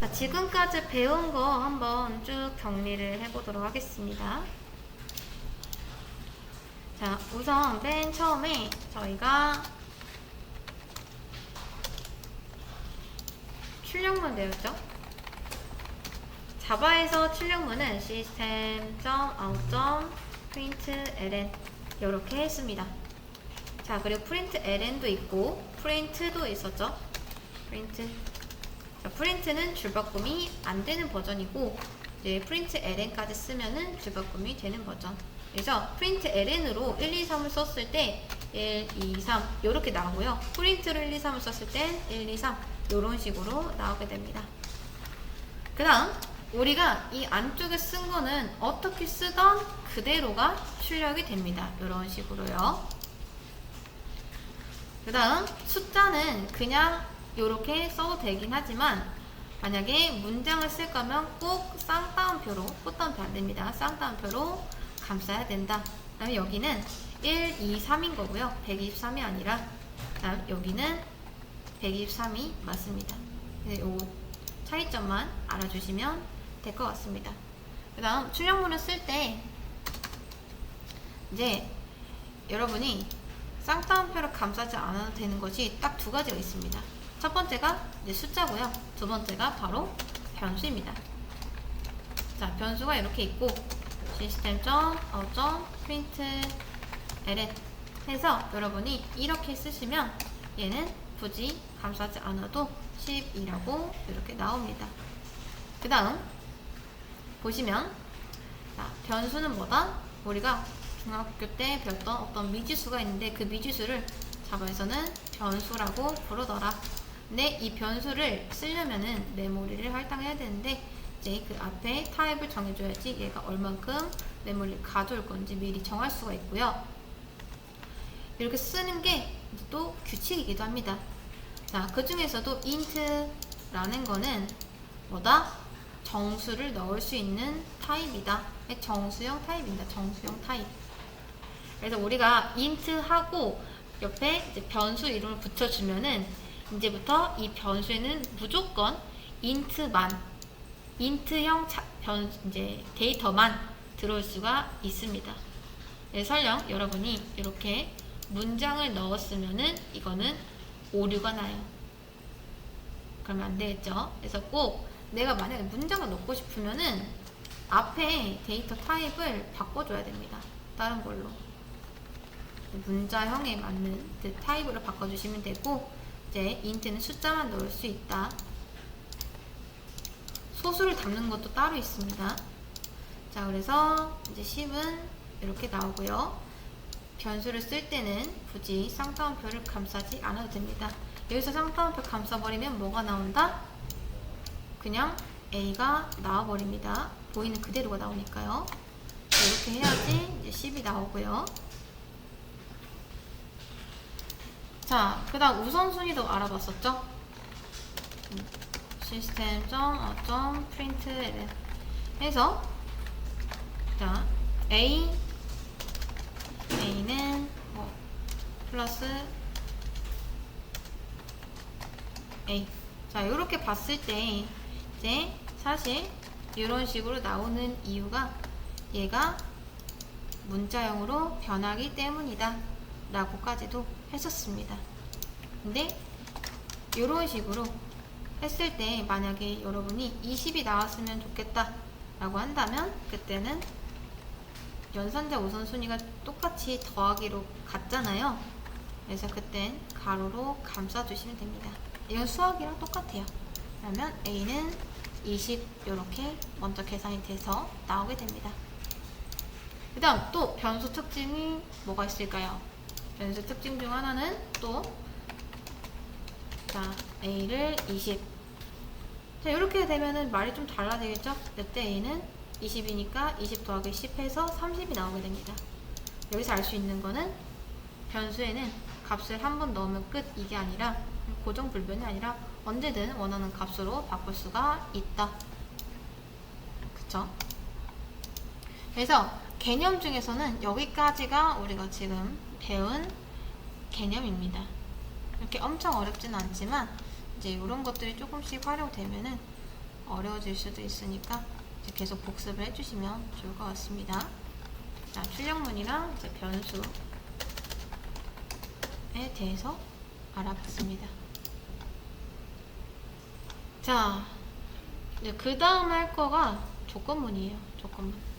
자, 지금까지 배운 거 한번 쭉 정리를 해보도록 하겠습니다. 자, 우선 맨 처음에 저희가 출력문 배웠죠? 자바에서 출력문은 system.out.println 이렇게 했습니다. 자, 그리고 println도 있고 print도 있었죠? print. 자, print는 줄바꿈이 안 되는 버전이고 이제 println까지 쓰면은 줄바꿈이 되는 버전. 그래서 println으로 1, 2, 3을 썼을 때 1, 2, 3 이렇게 나오고요. print로 1, 2, 3을 썼을 땐 1, 2, 3 이런 식으로 나오게 됩니다. 그 다음 우리가 이 안쪽에 쓴 거는 어떻게 쓰던 그대로가 출력이 됩니다. 이런 식으로요. 그 다음 숫자는 그냥 이렇게 써도 되긴 하지만 만약에 문장을 쓸 거면 꼭 쌍따옴표로 꽃따옴표 안 됩니다. 쌍따옴표로 감싸야 된다. 그 다음에 여기는 1, 2, 3인 거고요. 123이 아니라 그다음 여기는 123이 맞습니다. 네, 요 차이점만 알아주시면 될 것 같습니다. 그 다음 출력문을 쓸 때 이제 여러분이 쌍따옴표를 감싸지 않아도 되는 것이 딱 두 가지가 있습니다. 첫 번째가 이제 숫자고요. 두 번째가 바로 변수입니다. 자, 변수가 이렇게 있고 system.out.println 해서 여러분이 이렇게 쓰시면 얘는 굳이 감싸지 않아도 10이라고 이렇게 나옵니다. 그 다음 보시면 자, 변수는 뭐다? 우리가 중학교 때 배웠던 어떤 미지수가 있는데 그 미지수를 자바에서는 변수라고 부르더라. 근데 이 변수를 쓰려면은 메모리를 할당해야 되는데 이제 그 앞에 타입을 정해줘야지 얘가 얼만큼 메모리를 가져올 건지 미리 정할 수가 있고요. 이렇게 쓰는 게 또 규칙이기도 합니다. 자, 그 중에서도 int라는 거는 뭐다? 정수를 넣을 수 있는 타입이다. 정수형 타입입니다. 정수형 타입. 그래서 우리가 int하고 옆에 변수 이름을 붙여주면은 이제부터 이 변수에는 무조건 int만, int형 자- 변 이제 데이터만 들어올 수가 있습니다. 네, 설령 여러분이 이렇게 문장을 넣었으면은 이거는 오류가 나요. 그러면 안 되겠죠. 그래서 꼭 내가 만약에 문장을 넣고 싶으면은 앞에 데이터 타입을 바꿔줘야 됩니다. 다른 걸로. 문자형에 맞는 그 타입으로 바꿔주시면 되고 이제 인트는 숫자만 넣을 수 있다. 소수를 담는 것도 따로 있습니다. 자, 그래서 이제 10은 이렇게 나오고요. 변수를 쓸 때는 굳이 쌍따옴표를 감싸지 않아도 됩니다. 여기서 쌍따옴표 감싸버리면 뭐가 나온다? 그냥 A가 나와버립니다. 보이는 그대로가 나오니까요. 자, 이렇게 해야지 이제 10이 나오고요. 자, 그 다음 우선순위도 알아봤었죠? system.println 해서 자, A A는 뭐 플러스 A. 자, 이렇게 봤을 때 이제 사실 이런 식으로 나오는 이유가 얘가 문자형으로 변하기 때문이다 라고까지도 했었습니다. 근데 이런 식으로 했을 때 만약에 여러분이 20이 나왔으면 좋겠다 라고 한다면 그때는 연산자 우선순위가 똑같이 더하기로 같잖아요. 그래서 그땐 가로로 감싸주시면 됩니다. 이건 수학이랑 똑같아요. 그러면 A는 20 이렇게 먼저 계산이 돼서 나오게 됩니다. 그 다음 또 변수 특징이 뭐가 있을까요? 변수 특징 중 하나는 또 자, A를 20 자, 이렇게 되면은 말이 좀 달라지겠죠? 이때 A는 20이니까 20 더하기 10 해서 30이 나오게 됩니다. 여기서 알 수 있는 거는 변수에는 값을 한 번 넣으면 끝 이게 아니라 고정 불변이 아니라 언제든 원하는 값으로 바꿀 수가 있다. 그쵸? 그래서 개념 중에서는 여기까지가 우리가 지금 배운 개념입니다. 이렇게 엄청 어렵지는 않지만 이제 이런 것들이 조금씩 활용되면은 어려워질 수도 있으니까 계속 복습을 해주시면 좋을 것 같습니다. 자, 출력문이랑 이제 변수에 대해서 알아봤습니다. 자, 그 다음 할 거가 조건문이에요. 조건문.